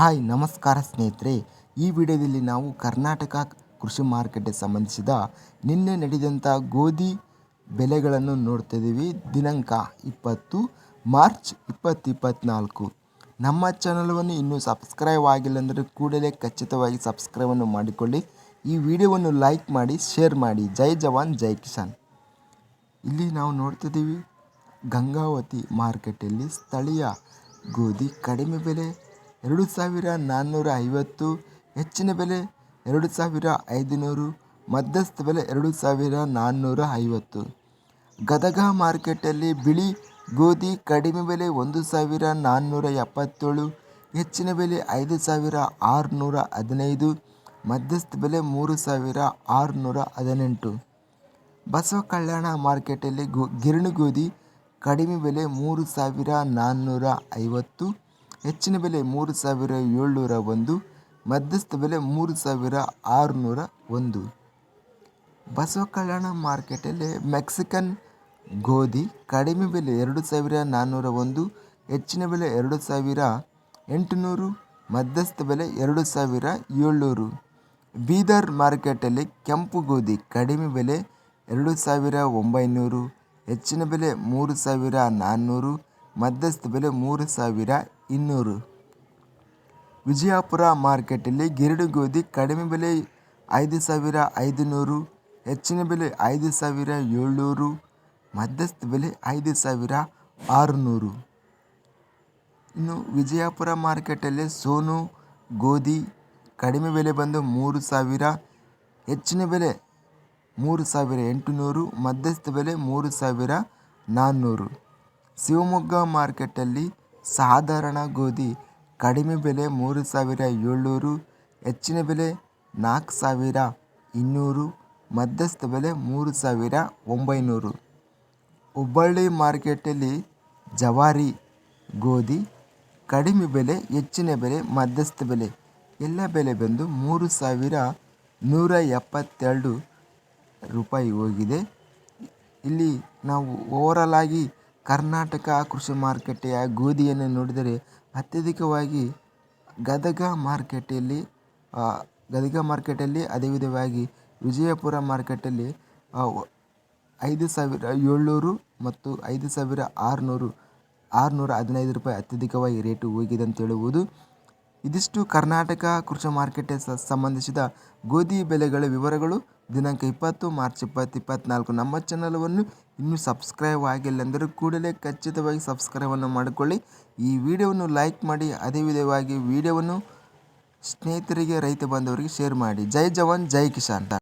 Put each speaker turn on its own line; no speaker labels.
Hi, ನಮಸ್ಕಾರ ಸ್ನೇಹಿತರೆ. ಈ ವಿಡಿಯೋದಲ್ಲಿ ನಾವು ಕರ್ನಾಟಕ ಕೃಷಿ ಮಾರುಕಟ್ಟೆ ಸಂಬಂಧಿಸಿದ ನಿನ್ನೆ ನಡೆದಂಥ ಗೋಧಿ ಬೆಲೆಗಳನ್ನು ನೋಡ್ತಿದ್ದೀವಿ ದಿನಾಂಕ ಇಪ್ಪತ್ತು, ಮಾರ್ಚ್ ಇಪ್ಪತ್ತು ಇಪ್ಪತ್ತ್ನಾಲ್ಕು ನಮ್ಮ ಚಾನಲವನ್ನು ಇನ್ನೂ ಸಬ್ಸ್ಕ್ರೈಬ್ ಆಗಿಲ್ಲ ಅಂದರೆ ಕೂಡಲೇ ಖಚಿತವಾಗಿ ಸಬ್ಸ್ಕ್ರೈಬನ್ನು ಮಾಡಿಕೊಳ್ಳಿ. ಈ ವಿಡಿಯೋವನ್ನು ಲೈಕ್ ಮಾಡಿ ಶೇರ್ ಮಾಡಿ. ಜೈ ಜವಾನ್, ಜೈ ಕಿಸಾನ್. ಇಲ್ಲಿ ನಾವು ನೋಡ್ತಿದ್ದೀವಿ ಗಂಗಾವತಿ ಮಾರ್ಕೆಟಲ್ಲಿ ಸ್ಥಳೀಯ ಗೋಧಿ ಕಡಿಮೆ ಬೆಲೆ ಎರಡು ಸಾವಿರ ನಾನ್ನೂರ ಐವತ್ತು ಹೆಚ್ಚಿನ ಬೆಲೆ ಎರಡು ಸಾವಿರ ಐದುನೂರು, ಮಧ್ಯಸ್ಥ ಬೆಲೆ ಎರಡು ಸಾವಿರ ನಾನ್ನೂರ ಐವತ್ತು ಗದಗ ಮಾರ್ಕೆಟಲ್ಲಿ ಬಿಳಿ ಗೋಧಿ ಕಡಿಮೆ ಬೆಲೆ ಒಂದು ಸಾವಿರ ನಾನ್ನೂರ ಎಪ್ಪತ್ತೇಳು ಹೆಚ್ಚಿನ ಬೆಲೆ ಐದು ಸಾವಿರ ಆರುನೂರ ಹದಿನೈದು ಮಧ್ಯಸ್ಥ ಬೆಲೆ ಮೂರು ಸಾವಿರ ಆರುನೂರ ಹದಿನೆಂಟು ಬಸವ ಕಲ್ಯಾಣ ಮಾರ್ಕೆಟಲ್ಲಿ ಗೋ ಗಿರಣಿ ಗೋಧಿ ಕಡಿಮೆ ಬೆಲೆ ಮೂರು ಸಾವಿರ ನಾನ್ನೂರ ಐವತ್ತು ಹೆಚ್ಚಿನ ಬೆಲೆ ಮೂರು ಸಾವಿರ ಏಳ್ನೂರ ಒಂದು, ಮಧ್ಯಸ್ಥ ಬೆಲೆ ಮೂರು ಸಾವಿರ ಆರುನೂರ ಒಂದು. ಬಸವ ಕಲ್ಯಾಣ ಮಾರ್ಕೆಟಲ್ಲಿ ಮೆಕ್ಸಿಕನ್ ಗೋಧಿ ಕಡಿಮೆ ಬೆಲೆ ಎರಡು ಸಾವಿರ ನಾನ್ನೂರ ಒಂದು, ಹೆಚ್ಚಿನ ಬೆಲೆ ಎರಡು ಸಾವಿರ ಎಂಟುನೂರು, ಮಧ್ಯಸ್ಥ ಬೆಲೆ ಎರಡು ಸಾವಿರ ಏಳ್ನೂರು. ಬೀದರ್ ಮಾರ್ಕೆಟಲ್ಲಿ ಕೆಂಪು ಗೋಧಿ ಕಡಿಮೆ ಬೆಲೆ ಎರಡು ಸಾವಿರ ಒಂಬೈನೂರು, ಹೆಚ್ಚಿನ ಬೆಲೆ ಮೂರು ಸಾವಿರ ನಾನ್ನೂರು ಮಧ್ಯಸ್ಥ ಬೆಲೆ ಮೂರು ಸಾವಿರ ಇನ್ನೂರು. ವಿಜಯಪುರ ಮಾರ್ಕೆಟಲ್ಲಿ ಗಿರಡು ಗೋಧಿ ಕಡಿಮೆ ಬೆಲೆ ಐದು ಸಾವಿರ ಐದುನೂರು, ಹೆಚ್ಚಿನ ಬೆಲೆ ಐದು ಸಾವಿರ ಏಳ್ನೂರು, ಮಧ್ಯಸ್ಥ ಬೆಲೆ ಐದು ಸಾವಿರ ಆರುನೂರು. ಇನ್ನು ವಿಜಯಪುರ ಮಾರ್ಕೆಟಲ್ಲಿ ಸೋನು ಗೋಧಿ ಕಡಿಮೆ ಬೆಲೆ ಬಂದು ಮೂರು ಸಾವಿರ, ಹೆಚ್ಚಿನ ಬೆಲೆ ಮೂರು ಸಾವಿರ ಎಂಟುನೂರು, ಮಧ್ಯಸ್ಥ ಬೆಲೆ ಮೂರು ಸಾವಿರ ನಾನ್ನೂರು. ಶಿವಮೊಗ್ಗ ಮಾರ್ಕೆಟಲ್ಲಿ ಸಾಧಾರಣ ಗೋಧಿ, ಕಡಿಮೆ ಬೆಲೆ ಮೂರು ಸಾವಿರ ಏಳ್ನೂರು, ಹೆಚ್ಚಿನ ಬೆಲೆ ನಾಲ್ಕು ಸಾವಿರ ಇನ್ನೂರು, ಮಧ್ಯಸ್ಥ ಬೆಲೆ ಮೂರು ಸಾವಿರ ಒಂಬೈನೂರು. ಹುಬ್ಬಳ್ಳಿ ಮಾರ್ಕೆಟಲ್ಲಿ ಜವಾರಿ, ಗೋಧಿ, ಕಡಿಮೆ ಬೆಲೆ, ಹೆಚ್ಚಿನ ಬೆಲೆ, ಮಧ್ಯಸ್ಥ ಬೆಲೆ, ಎಲ್ಲ ಬೆಲೆ ಬಂದು ಮೂರು ಸಾವಿರ ನೂರ ಎಪ್ಪತ್ತೆರಡು ರೂಪಾಯಿ ಹೋಗಿದೆ. ಇಲ್ಲಿ ನಾವು ಓವರಾಲ್ ಆಗಿ ಕರ್ನಾಟಕ ಕೃಷಿ ಮಾರುಕಟ್ಟೆಯ ಗೋಧಿಯನ್ನು ನೋಡಿದರೆ ಅತ್ಯಧಿಕವಾಗಿ ಗದಗ ಮಾರ್ಕೆಟಲ್ಲಿ ಗದಗ ಮಾರ್ಕೆಟಲ್ಲಿ ಅದೇ ವಿಧವಾಗಿ ವಿಜಯಪುರ ಮಾರ್ಕೆಟಲ್ಲಿ ಐದು ಸಾವಿರ ಏಳ್ನೂರು ಮತ್ತು ಐದು ಸಾವಿರ ಆರುನೂರು, ಆರುನೂರ ಹದಿನೈದು ರೂಪಾಯಿ ಅತ್ಯಧಿಕವಾಗಿ ರೇಟು ಹೋಗಿದೆ ಅಂತ ಹೇಳುವುದು. ಇದಿಷ್ಟು ಕರ್ನಾಟಕ ಕೃಷಿ ಮಾರುಕಟ್ಟೆ ಸಂಬಂಧಿಸಿದ ಗೋಧಿ ಬೆಲೆಗಳ ವಿವರಗಳು ದಿನಾಂಕ ಇಪ್ಪತ್ತು ಮಾರ್ಚ್ ಇಪ್ಪತ್ತು ಇಪ್ಪತ್ತ್ನಾಲ್ಕು ನಮ್ಮ ಚಾನಲನ್ನು ಇನ್ನೂ ಸಬ್ಸ್ಕ್ರೈಬ್ ಆಗಿಲ್ಲ ಅಂದರೆ ಕೂಡಲೇ ಖಚಿತವಾಗಿ ಸಬ್ಸ್ಕ್ರೈಬನ್ನು ಮಾಡಿಕೊಳ್ಳಿ. ಈ ವಿಡಿಯೋವನ್ನು ಲೈಕ್ ಮಾಡಿ, ಅದೇ ವಿಧವಾಗಿ ವಿಡಿಯೋವನ್ನು ಸ್ನೇಹಿತರಿಗೆ, ರೈತ ಬಾಂಧವರಿಗೆ ಶೇರ್ ಮಾಡಿ. ಜೈ ಜವಾನ್, ಜೈ ಕಿಸಾನ್.